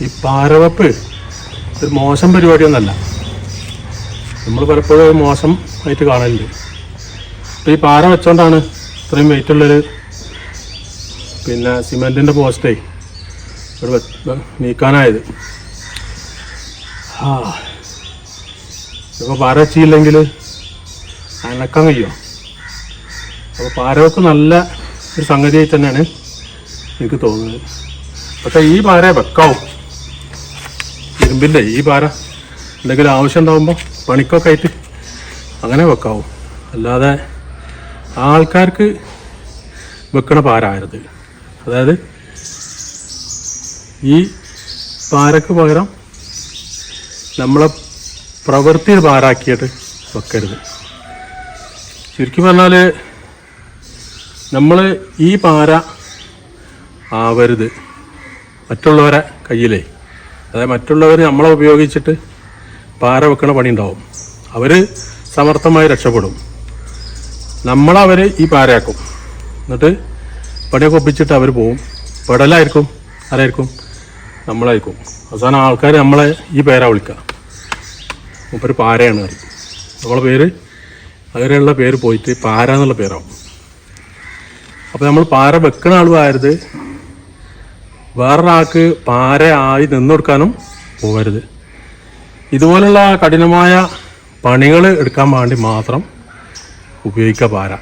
ഈ പാരവപ്പ് ഒരു മോശം പരിപാടിയൊന്നല്ല. നമ്മൾ പലപ്പോഴും മോശം ആയിട്ട് കാണലുണ്ട്. അപ്പോൾ ഈ പാറ വെച്ചോണ്ടാണ് ഇത്രയും വെയിറ്റ് ഉള്ളൊരു പിന്നെ സിമെന്റിന്റെ പോസ്റ്റേ വെ- നീക്കാനായത്. ആ ഇപ്പോൾ പാറ വെച്ചില്ലെങ്കിൽ അനക്കാൻ കഴിയുമോ അപ്പോൾ പാരവെക്ക് നല്ല ഒരു സംഗതിയായി തന്നെയാണ് എനിക്ക് തോന്നുന്നത്. പക്ഷേ ഈ പാറ വെക്കാവും. ഇരുമ്പിന്റെ ഈ പാര എന്തെങ്കിലും ആവശ്യം ഉണ്ടാകുമ്പോൾ പണിക്കൊക്കെ ആയിട്ട് അങ്ങനെ വെക്കാവും. അല്ലാതെ ആൾക്കാർക്ക് വെക്കണ പാരായത്. അതായത് ഈ പാരക്ക് പകരം നമ്മളെ പ്രവൃത്തി പാരാക്കിയിട്ട് വെക്കരുത്. ശരിക്കും പറഞ്ഞാൽ നമ്മൾ ഈ പാര ആവരുത് മറ്റുള്ളവരെ കയ്യിലേ. അതായത് മറ്റുള്ളവർ നമ്മളെ ഉപയോഗിച്ചിട്ട് പാര വെക്കണ പണി ഉണ്ടാവും. അവർ സമർത്ഥമായി രക്ഷപ്പെടും. നമ്മളവർ ഈ പാരയാക്കും. എന്നിട്ട് പണിയൊക്കെ ഒപ്പിച്ചിട്ട് അവർ പോവും. പെടലായിരിക്കും ആരായിരിക്കും? നമ്മളായിരിക്കും. അവസാനം ആൾക്കാർ നമ്മളെ ഈ പേരാ വിളിക്കുക മൂപ്പര് പാരയാണ് പറയും. നമ്മളെ പേര് അങ്ങനെയുള്ള പേര് പോയിട്ട് പാര എന്നുള്ള പേരാവും. അപ്പോൾ നമ്മൾ പാര വെക്കണ ആളുമായത് വേറൊരാൾക്ക് പാര ആയി നിന്ന് കൊടുക്കാനും പോകരുത്. ഇതുപോലുള്ള കഠിനമായ പണികൾ എടുക്കാൻ വേണ്ടി മാത്രം ഉപയോഗിക്കുക പാര.